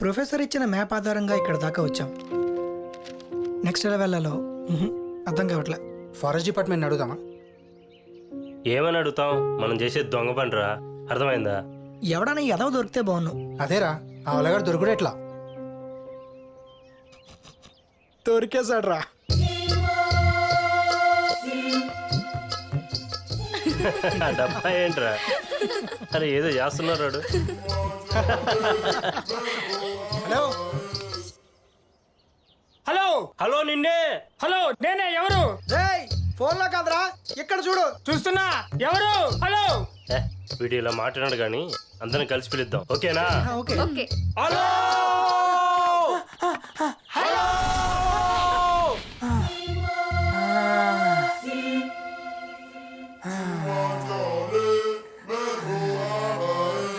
Professor ఇచ్చిన map ఆధారంగా ఇక్కడ దాకా వచ్చాం. నెక్స్ట్ ఎలా వెళ్ళాలో మ్హూ, అర్థం కావట్లే. ఫారెస్ట్ డిపార్ట్మెంట్ అడుగుదామా? ఏమని అడుగుతాం? మనం చేసేది దొంగ పనిరా? అర్థమైందా? ఎవడన్నా ఎదవ దొరికితే బాగున్ను అదేరా ఆ వలగాడు దొరుకుడు ఎట్లా? దొరికేశాడు రా ఆ డబ్బా ఏంట్రా? అరే ఏదో చేస్తున్నారు వాడు. హలో. హలో. హలో నిన్నే. హలో నేనే ఎవరు? రేయ్ ఫోన్లో కాదురా ఇక్కడ చూడు. చూస్తున్నా. ఎవరు? హలో. ఏ, వీడు ఇలా మాట్లాడాడు కానీ అందరం కలిసి పిలుద్దాం. ఓకేనా? ఆ, ఓకే. ఓకే. హలో.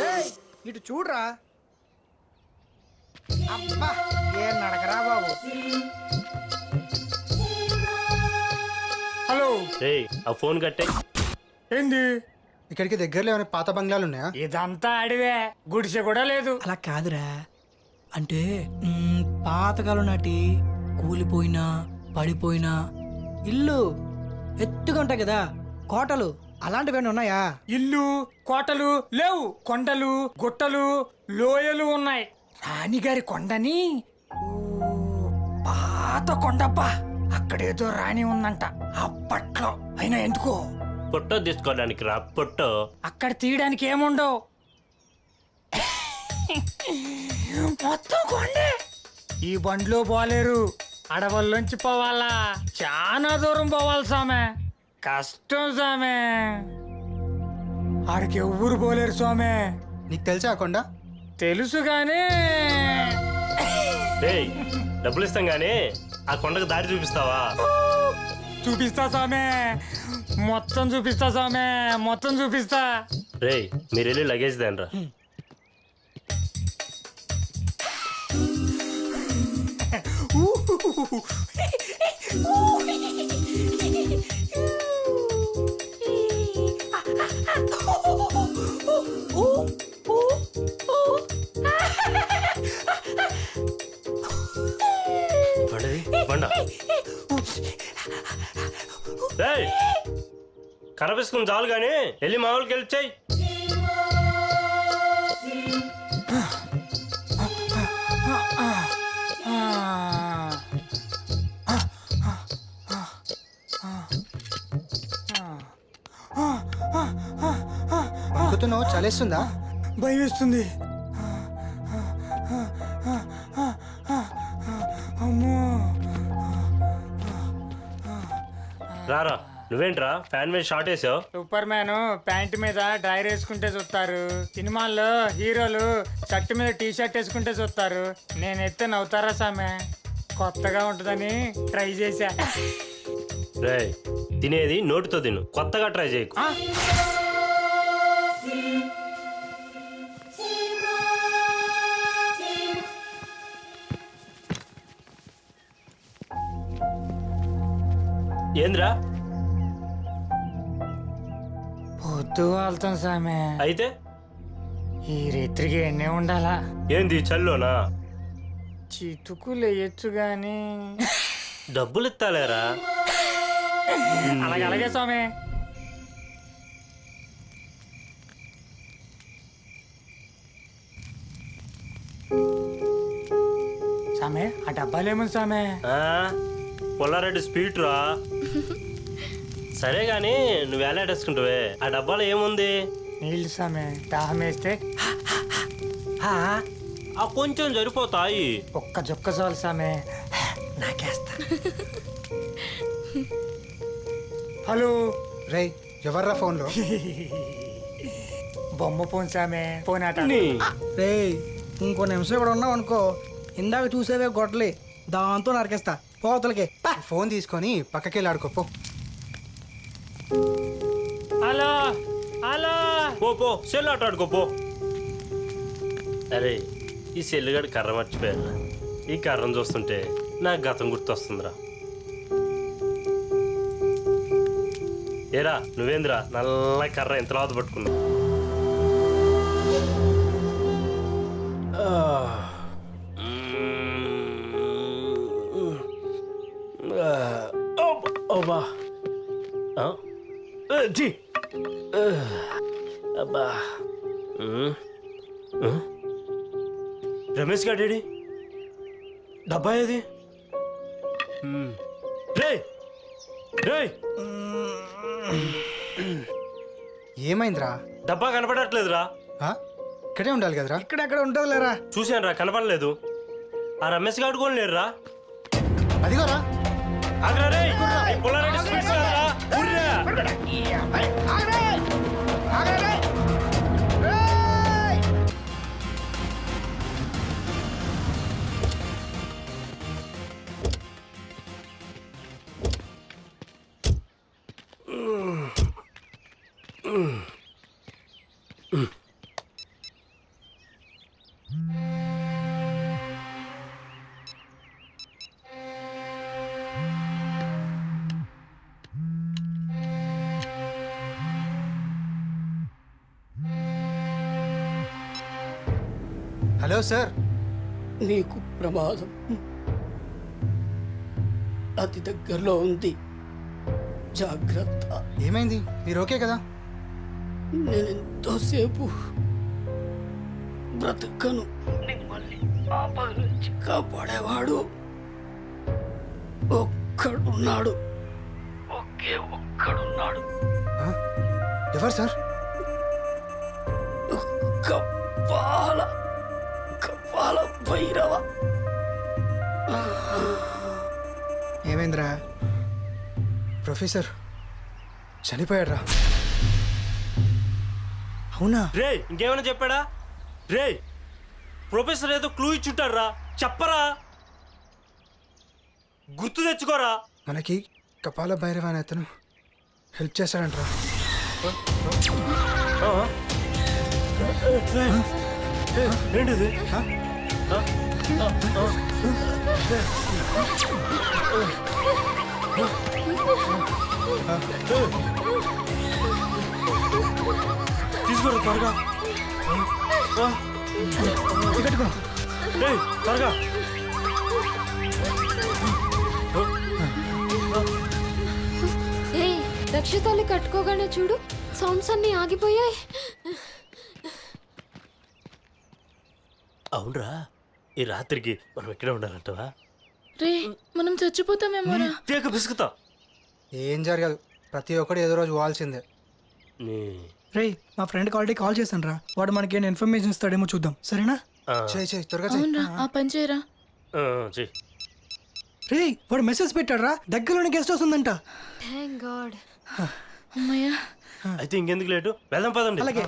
రేయ్ ఇటు చూడురా. అబ్బా ఏ నడకరా బాబు? హలో. ఆ ఫోన్ కట్టే. ఏంది? ఇక్కడికి దగ్గరలో ఏమైనా పాత బంగ్లాలు ఉన్నాయా? ఇదంతా అడివే గుడిసె కూడా లేదు. అలా కాదురా. అంటే మ్, పాతకాలం నాటి కూలిపోయినా పడిపోయినా ఇల్లు ఎత్తుగా ఉంటాయి కదా కోటలు అలాంటివి ఉన్నాయా? ఇల్లు కోటలు లేవు కొండలు గుట్టలు లోయలు ఉన్నాయి. రాణిగారి కొండని? ఓ, పాత కొండబ్బా. అక్కడేదో రాణి ఉందంట. అప్పట్లో. అయినా ఎందుకో? పొట్టో తీసుకోవడానికి రా పొట్టో. అక్కడ తీయడానికి ఏముండవు. మొత్తం కొండే. ఈ బండ్లో పోలేరు అడవుల్లోంచి పోవాలా? చాలా దూరం పోవాలి సామె. కష్టం సామె. ఆడికి ఎవ్వరు పోలేరు స్వామి నీకు తెలుసా కొండ? తెలుసు గానీ రేయ్ డబ్బులు ఇస్తాం కానీ ఆ కొండకు దారి చూపిస్తావా? చూపిస్తా సామె. మొత్తం చూపిస్తా సామె. మొత్తం చూపిస్తా. రేయ్ మీరు వెళ్ళి లగేజ్ దేనరా కరపిసుకుని చాలు కానీ వెళ్ళి మామూలుకి వెళ్ళి చెయ్యి. ఆ. అనుకుతున్నావు చలేస్తుందా? భయం వేస్తుంది నువ్వేంట్రా? ఫ్యాన్ మీద షార్ట్ వేసావు? Super man. ప్యాంట్ మీద డ్రైర్ వేసుకుంటే చూస్తారు. సినిమాల్లో హీరోలు షర్ట్ మీద టీ షర్ట్ వేసుకుంటే చూస్తారు. నేను ఎత్తే నవ్వుతారా సామె? కొత్తగా ఉంటుందని ట్రై చేశా. రేయ్ తినేది నోటితో తిను. కొత్తగా ట్రై చేయకు. ఆ? ఏంద్రా? పొద్దు వెళ్తాం సామె అయితే? ఈ రాత్రికి ఎన్నే ఉండాలా? ఏంది చల్లోనా? చితుకులు వేయచ్చు గాని. డబ్బులు ఇస్తాలేరా అలాగే అలాగే స్వామి. సామే ఆ డబ్బాలేముంది సామే ఆ, పుల్లారెడ్డి స్పీడ్ రా సరే గాని నువ్వు వేలాడేసుకుంటావే. ఆ డబ్బాలో ఏముంది? నీళ్ళు సామే దాహం వేస్తే. ఆ, ఆ కొంచెం సరిపోతాయి. ఒక్క జొక్క చాలు సామే. నాకేస్తా. హలో. రేయ్ ఎవర్రా ఫోన్లో? బొమ్మ పోను సామే పోనాట నీ. రేయ్ ఇంకో నిమిషం ఇక్కడ ఉన్నావు అనుకో. ఇందాక చూసేవే గొడ్డలి. దాంతో నరికేస్తా. పోతలకి ఫోన్ తీసుకొని పక్కకి వెళ్ళి ఆడుకోపో అలా అలా పో సెల్ పో అరే ఈ సెల్లుగాడు కర్ర మర్చిపోయారు ఈ కర్రను చూస్తుంటే నాకు గతం గుర్తొస్తుందిరా ఏరా నువ్వేంద్రా నల్ల కర్ర ఎంత రాదు పట్టుకున్నావు ఓ బా జీ. అబ్బా. రమేష్ గాడేడి డబ్బా ఏది. రేయ్! రేయ్! ఏమైందిరా? డబ్బా కనపడట్లేదురా. ఆ? ఇక్కడే ఉండాలి కదరా? ఇక్కడెక్కడ ఉంటుంది లేరా చూశాను రా కనపడలేదు. ఆ రమేష్ గాడు కూడా లేరురా. అదిగోరా. ఆగ్రా రేయ్! ఈ పుల్లారెడ్డి స్వీట్స్ కాదురా. ఊర్రా. Hello sir. నీకు ప్రమాదం. అతి దగ్గరలో ఉంది. జాగ్రత్త. ఏమైంది? మీరు ఓకే కదా? నేను ఎంతోసేపు బ్రతకను. మిమ్మల్ని నుంచి కాపాడేవాడు ఒక్కడున్నాడు. ఒకే ఒక్కడున్నాడు? ఎవరు సార్? భైరవ. ఏమైందిరా? ప్రొఫెసర్ చనిపోయాడ్రా. అవునా? రే ఇంకేమైనా చెప్పాడా? రే ప్రొఫెసర్ ఏదో క్లూ ఇచ్చుంటాడు రా చెప్పరా? గుర్తు తెచ్చుకోరా. మనకి కపాల భైరవ అనే అతను హెల్ప్ చేశాడంట్రా. ఏంటిది? తీసుకోరా త్వరగా. ఆ, పెట్టుకో త్వరగా. ఏ రక్షితాలు కట్టుకోగానే చూడు సౌండ్స్ అన్ని ఆగిపోయాయి. అవునరా. ఈ రాత్రికి మనం ఎక్కడే ఉండాలంటవా? రే మనం చచ్చిపోతామేమోరా తేక బిసుకుతా ఏం జరగదు. ప్రతి ఒక్కడు ఏదో రోజు పోవాల్సిందే నీ రేయ్ మా ఫ్రెండ్కి ఆల్రెడీ కాల్ చేశాను రా వాడు మనకి ఏమైనా ఇన్ఫర్మేషన్ ఇస్తాడేమో చూద్దాం. సరేనా? ఆ, చేయి చేయి త్వరగా చేయి. అవునరా ఆ. పని చేయరా. ఆ, చెయ్. రేయ్ వాడు మెసేజ్ పెట్టాడు రా దగ్గరలోని గెస్ట్ హౌస్ ఉందంట. థ్యాంక్ గాడ్ అమ్మయ్యా. అయితే ఇంకెందుకు లేటు? వెళ్దాం పదండి. అలాగే.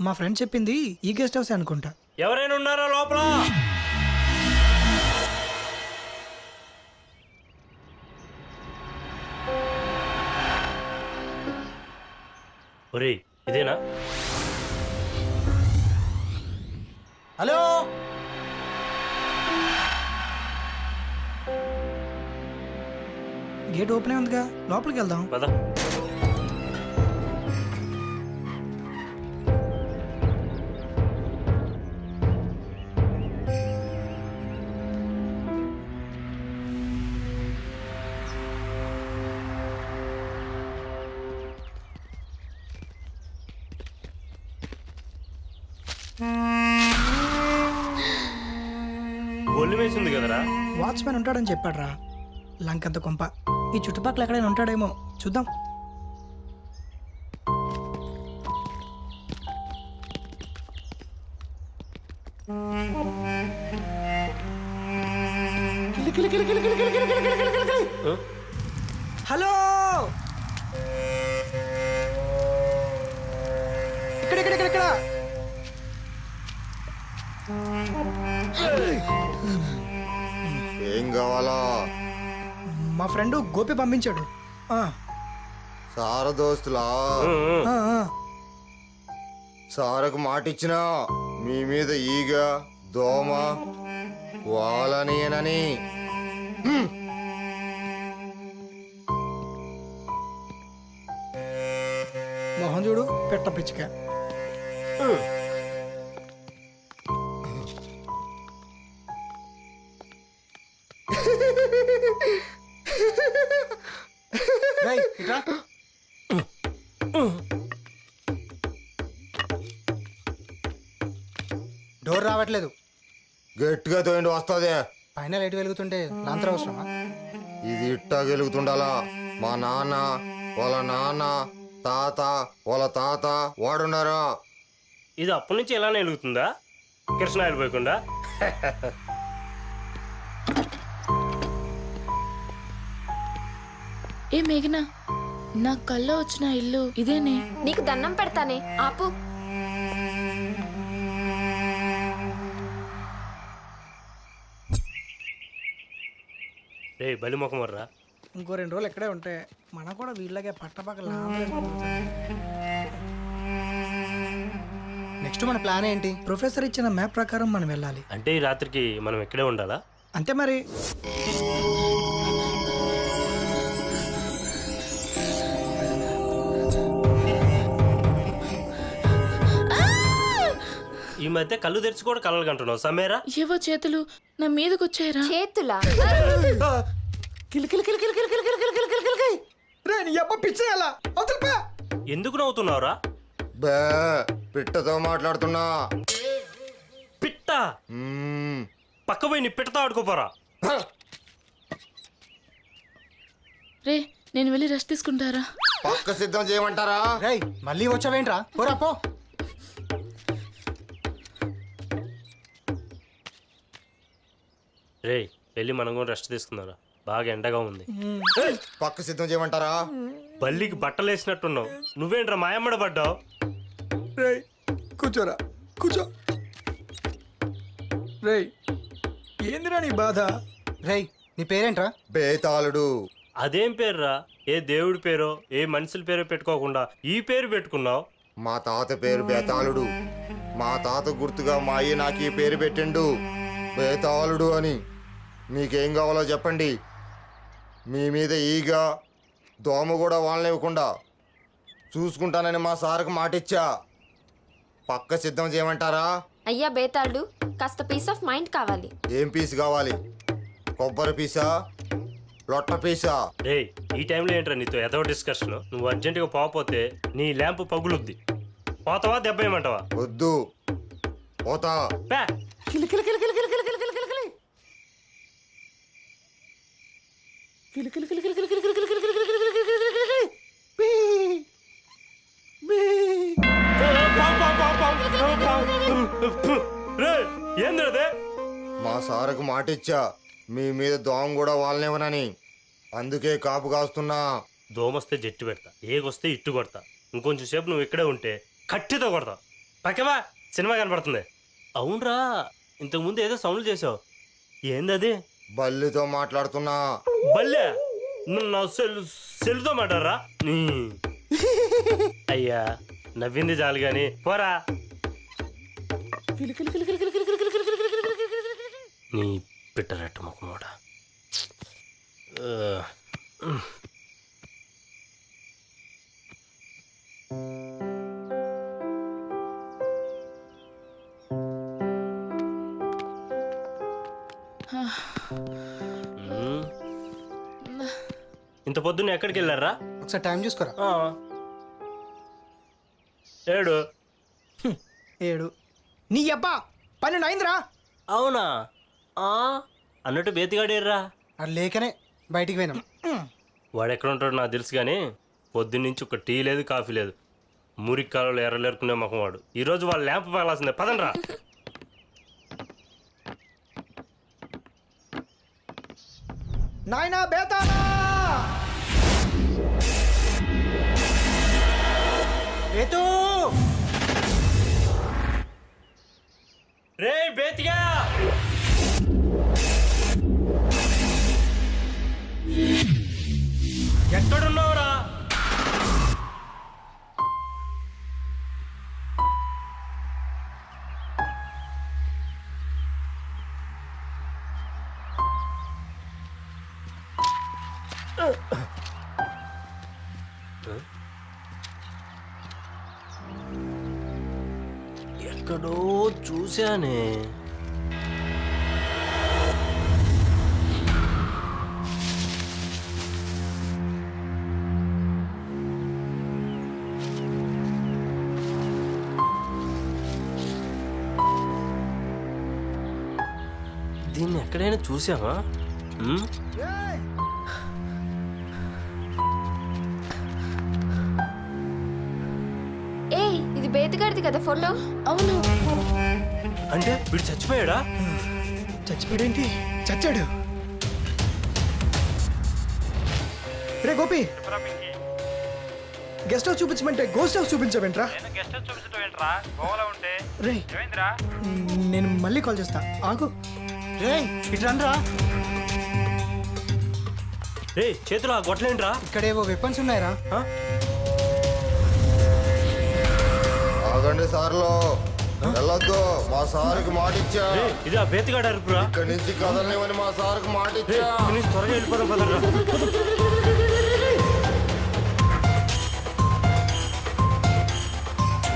మా ఫ్రెండ్ చెప్పింది ఈ గెస్ట్ హౌస్ అనుకుంటా. ఎవరైనా ఉన్నారా లోపల? ఇదేనా? హలో? గేట్ ఓపెన్ ఉందిగా లోపలికి వెళ్దాం. కదా గొల్లు వేసింది కదరా? వాచ్మెన్ ఉంటాడని చెప్పాడ్రా. లంకంత కొంప. ఈ చుట్టుపక్కల ఎక్కడైనా ఉంటాడేమో. చూద్దాం. హలో! ఇక్కడ ఇక్కడ ఇక్కడ ఇక్కడ. ఏం కావాలా? మా ఫ్రెండ్ గోపి పంపించాడు. ఆ, సార దోస్తులా? ఆ, ఆ. సారకు మాట ఇచ్చినా మీ మీద ఈగ దోమ వాలనేనని మొహం చూడు పెట్ట పిచ్చిక. గట్టిగా తోయండి వస్తుంది. పైన లైట్ వెలుగుతుంటే లాంతర అవసరమా? ఇది ఇట్టా గెలుగుతుండాలా మా నాన్న వాళ్ళ నాన్న తాత వాళ్ళ తాత వాడున్నారా? ఇది అప్పటి నుంచి ఇలానే వెలుగుతుందా? కృష్ణాయిలు పోయకుండా? ఏ మేఘనా నా కళ్ళ వచ్చిన ఇల్లు ఇదేనే? నీకు దండం పెడతానే. ఆపు. రే బలి ముఖం వర్రా. ఇంకో రెండు రోజులు ఇక్కడే ఉంటే మనం కూడా వీళ్ళగే పట్టపక్కల నెక్స్ట్ మన ప్లాన్ ఏంటి? ప్రొఫెసర్ ఇచ్చిన మ్యాప్ ప్రకారం మనం వెళ్ళాలి. అంటే ఈ రాత్రికి మనం ఇక్కడే ఉండాలా? అంతే మరి. ఈ మధ్య కళ్ళు తెరిచి కూడా కలలు కంటున్నావు. సమేరా? ఏవో చేతులు నా మీదకి వచ్చాయరా చేతులా రే నీ అబ్బా పిచ్చి ఎలా? అవతల పో. ఎందుకు నవ్వుతున్నావురా? బే పిట్టతో మాట్లాడుతున్నా. పిట్ట? మ్మ్. పక్క పోయి నీ పిట్టతో ఆడుకోపోరా. రే నేను వెళ్ళి రెస్ట్ తీసుకుంటారా? పక్క సిద్ధం చేయమంటారా? రేయ్ మళ్ళీ వచ్చావేంట్రా? పోరా పో. రే వెళ్ళి మనం కూడా రెస్ట్ తీసుకుందారా. బాగా ఎండగా ఉంది. పక్క సిద్ధం చేయమంటారా? బల్లికి బట్టలు వేసినట్టున్నావు. నువ్వేంట్రా మాయమ్మడ పడ్డావు? రేయ్ కూర్చోరా కూర్చో. రేయ్ ఏందిరా నీ బాధ? రేయ్ నీ పేరేంట్రా? బేతాళుడు. అదేం పేరురా? ఏ దేవుడి పేరో ఏ మనుషుల పేరో పెట్టుకోకుండా ఈ పేరు పెట్టుకున్నావు? మా తాత పేరు బేతాళుడు. మా తాత గుర్తుగా మా అయ్య నాకు ఈ పేరు పెట్టిండు. బేతాళుడు అని. మీకేం కావాలో చెప్పండి. మీ మీద ఈగ దోమ కూడా వాళ్ళనివ్వకుండా చూసుకుంటానని మా సార్కు మాటిచ్చా పక్క సిద్ధం చేయమంటారా అయ్యా బేతాళుడు కాస్త పీస్ ఆఫ్ మైండ్ కావాలి ఏం పీస్ కావాలి కొబ్బరి పీసా లొట్ట పీసా రే ఈ టైంలో ఏంట్రా నీతో ఎదవ డిస్కషన్ నువ్వు అర్జెంటుగా పోకపోతే నీ ల్యాంప్ పగులుద్ది పోతావా దెబ్బ ఏమంటావా వద్దు పోతా పే రే ఏంద్రదే మా సారుకు మాటిచ్చా మీ మీద దోమ కూడా వాళ్ళనివ్వనని అందుకే కాపు కాస్తున్నా దోమొస్తే జట్టు పెడతా ఏగొస్తే ఇట్టు కొడతా ఇంకొంచెం సేపు నువ్వు ఇక్కడే ఉంటే కట్టితో కొడతా పక్కవా సినిమా కనపడుతుంది అవునరా ఇంతకుముందు ఏదో సౌండ్లు చేసావు ఏందది బల్లితో మాట్లాడుతున్నా. బల్లె? నువ్వు నా సెల్ సెల్తో మాట్లాడరా? అయ్యా నవ్వింది చాలు గాని. పోరా. నీ పిట్టరెట్టు ముఖమోడ ఇంత పొద్దున్న ఎక్కడికి వెళ్ళారా? ఒకసారి టైం చూసుకోరా? ఆ. ఏడు. ఏడు. నీ అబ్బా! పన్నెండు అయిందిరా. అవునా? ఆ. అన్నట్టు బేతిగాడేర్రా. అది లేకనే బయటికి పోయినాం. వాడు ఎక్కడ ఉంటాడో నాకు తెలుసు కానీ పొద్దున్నుంచి ఒక టీ లేదు కాఫీ లేదు. మురికి కాలంలో ఎర్రలేరుకునే ముఖం వాడు. ఈరోజు వాళ్ళ ల్యాంప్ పగలాల్సిందే. పదండ్రా. నాయనా బేతాళా బేతూ! రే బేతిగా! ఎక్కడున్నావురా? చూశానే దీన్ని ఎక్కడైనా చూసావా ఏ ఇది బేతగాడిది కదా ఫోటో అవును అంటే వీడు చచ్చిపోయాడా? చచ్చిపోయాడేంటి? చచ్చాడు. రే గోపి. గెస్ట్ హౌస్ చూపించమంటే గోస్ట్ హౌస్ చూపించమంట్రా రే నేను మళ్ళీ కాల్ చేస్తా. ఆగు. రే ఇటు రండ్రా. రే చేతిలో ఆ గొట్టలేంట్రా ఇక్కడేవో వెపన్స్ ఉన్నాయరా. ఆగండి సార్లో. వెళ్ళొద్దు మా సార్కి మాట ఇచ్చా ఇది ఆ బేతిగాడు అరుపురా. ఇక్కడి నుంచి కదలనివని మా సార్కి మాట ఇచ్చా త్వరగా వెళ్ళిపోదాం